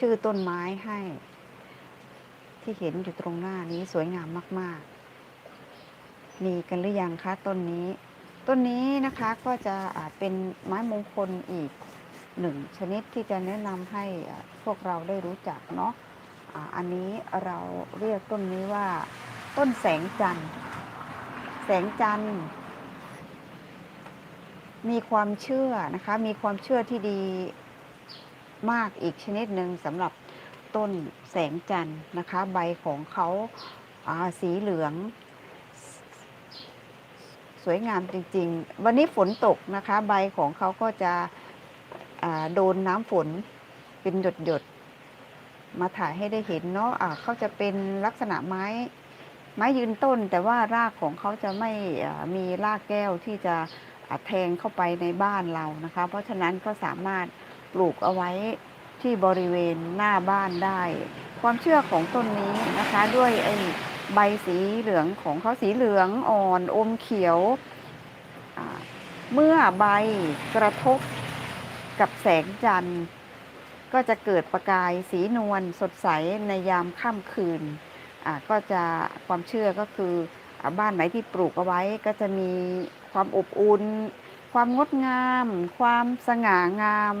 ชื่อต้นไม้ให้ ที่เห็นอยู่ตรงหน้านี้สวยงามมาก ๆ มีกันหรือยังคะต้นนี้ ต้นนี้นะคะก็จะอาจเป็นไม้มงคลอีกหนึ่งชนิดที่จะแนะนำให้พวกเราได้รู้จักเนาะอันนี้เราเรียกต้นนี้ว่า ต้นแสงจันทร์แสงจันทร์มีความเชื่อนะคะ มีความเชื่อที่ดี มากอีกชนิดหนึ่งสำหรับต้นแสงจันทร์นะคะ ใบของเขาาสีเหลือง สวยงามจริง ๆ วันนี้ฝนตกนะคะ ใบของเขาก็จะโดนน้ำฝนเป็นหยดๆมาถ่ายให้ได้เห็นเนาะะเขาจะเป็นลักษณะไม้ไม้ยืนต้น แต่ว่ารากของเขาจะไม่มีรากแก้วที่จะแทงเข้าไปในบ้านเรานะคะ เพราะฉะนั้นก็สามารถ ปลูกเอาไว้ที่บริเวณหน้าบ้านได้ ความเชื่อของต้นนี้นะคะด้วยไอ้ใบสีเหลืองของเขาสีเหลืองอ่อนอมเขียว เมื่อใบกระทบกับแสงจันทร์ก็จะเกิดประกายสีนวลสดใสในยามค่ำคืน ก็จะความเชื่อก็คืออบ้านไหนที่ปลูกเอาไว้ก็จะมีความอบอุ่น ความงดงาม ความสง่างาม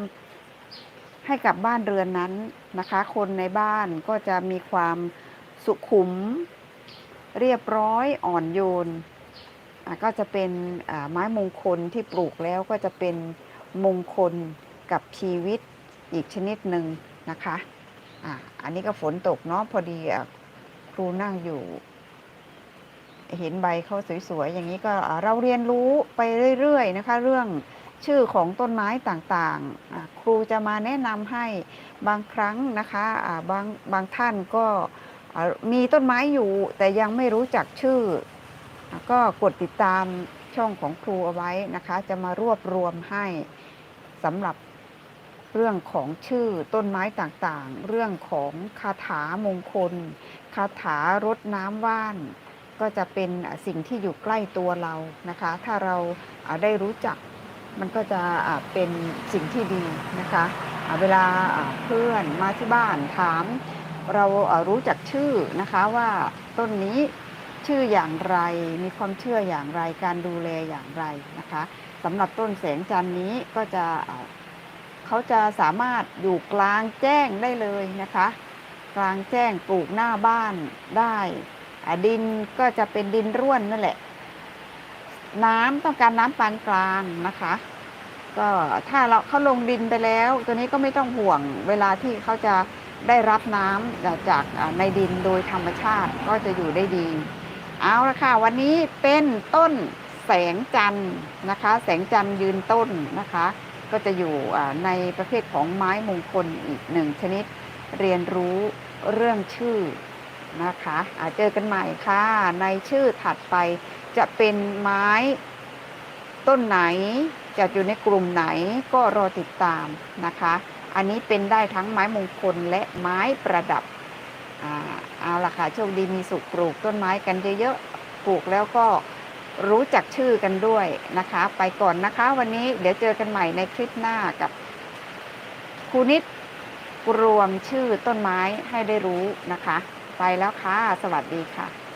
ให้กับบ้านเรือนนั้นนะคะ คนในบ้านก็จะมีความสุขุม เรียบร้อยอ่อนโยน ก็จะเป็นไม้มงคลที่ปลูกแล้วก็จะเป็นมงคลกับชีวิตอีกชนิดหนึ่งนะคะอะอันนี้ก็ฝนตกเนาะพอดีครูนั่งอยู่ เห็นใบเขาสวยๆ อย่างนี้ก็เราเรียนรู้ไปเรื่อยๆนะคะ เรื่อง ชื่อของต้นไม้ต่างๆ ครูจะมาแนะนำให้บางครั้งนะคะบางบางท่านก็มีต้นไม้อยู่แต่ยังไม่รู้จักชื่อ ก็กดติดตามช่องของครูเอาไว้นะคะ จะมารวบรวมให้สำหรับเรื่องของชื่อต้นไม้ต่างๆ เรื่องของคาถามงคล คาถารดน้ำว่าน ก็จะเป็นสิ่งที่อยู่ใกล้ตัวเรานะคะ ถ้าเราได้รู้จัก มันก็จะเป็นสิ่งที่ดีนะคะเวลาเพื่อนมาที่บ้านถาม เรารู้จักชื่อนะคะว่าต้นนี้ชื่ออย่างไรมีความเชื่ออย่างไรการดูแลอย่างไรนะคะสำหรับต้นแสงจันนี้ก็จะเขาจะสามารถอยู่กลางแจ้งได้เลยนะคะ กลางแจ้งปลูกหน้าบ้านได้ดินก็จะเป็นดินร่วนนั่นแหละ น้ำต้องการน้ำปานกลางนะคะ ก็ถ้าเราเขาลงดินไปแล้ว ตัวนี้ก็ไม่ต้องห่วงเวลาที่เขาจะได้รับน้ำจากในดินโดยธรรมชาติก็จะอยู่ได้ดี เอาละค่ะ วันนี้เป็นต้นแสงจันทร์นะคะ แสงจันทร์ยืนต้นนะคะ ก็จะอยู่ในประเภทของไม้มงคลอีกหนึ่งชนิด เรียนรู้เรื่องชื่อนะคะอ่าเจอกันใหม่ค่ะ ในชื่อถัดไป จะเป็นไม้ต้นไหนจะอยู่ในกลุ่มไหนก็รอติดตามนะคะ อันนี้เป็นได้ทั้งไม้มงคลและไม้ประดับอ่าเอาละค่ะโชคดีมีสุขปลูกต้นไม้กันเยอะๆปลูกแล้วก็รู้จักชื่อกันด้วยนะคะ ไปก่อนนะคะ วันนี้เดี๋ยวเจอกันใหม่ในคลิปหน้ากับครูนิดรวมชื่อต้นไม้ให้ได้รู้นะคะ ไปแล้วค่ะ สวัสดีค่ะ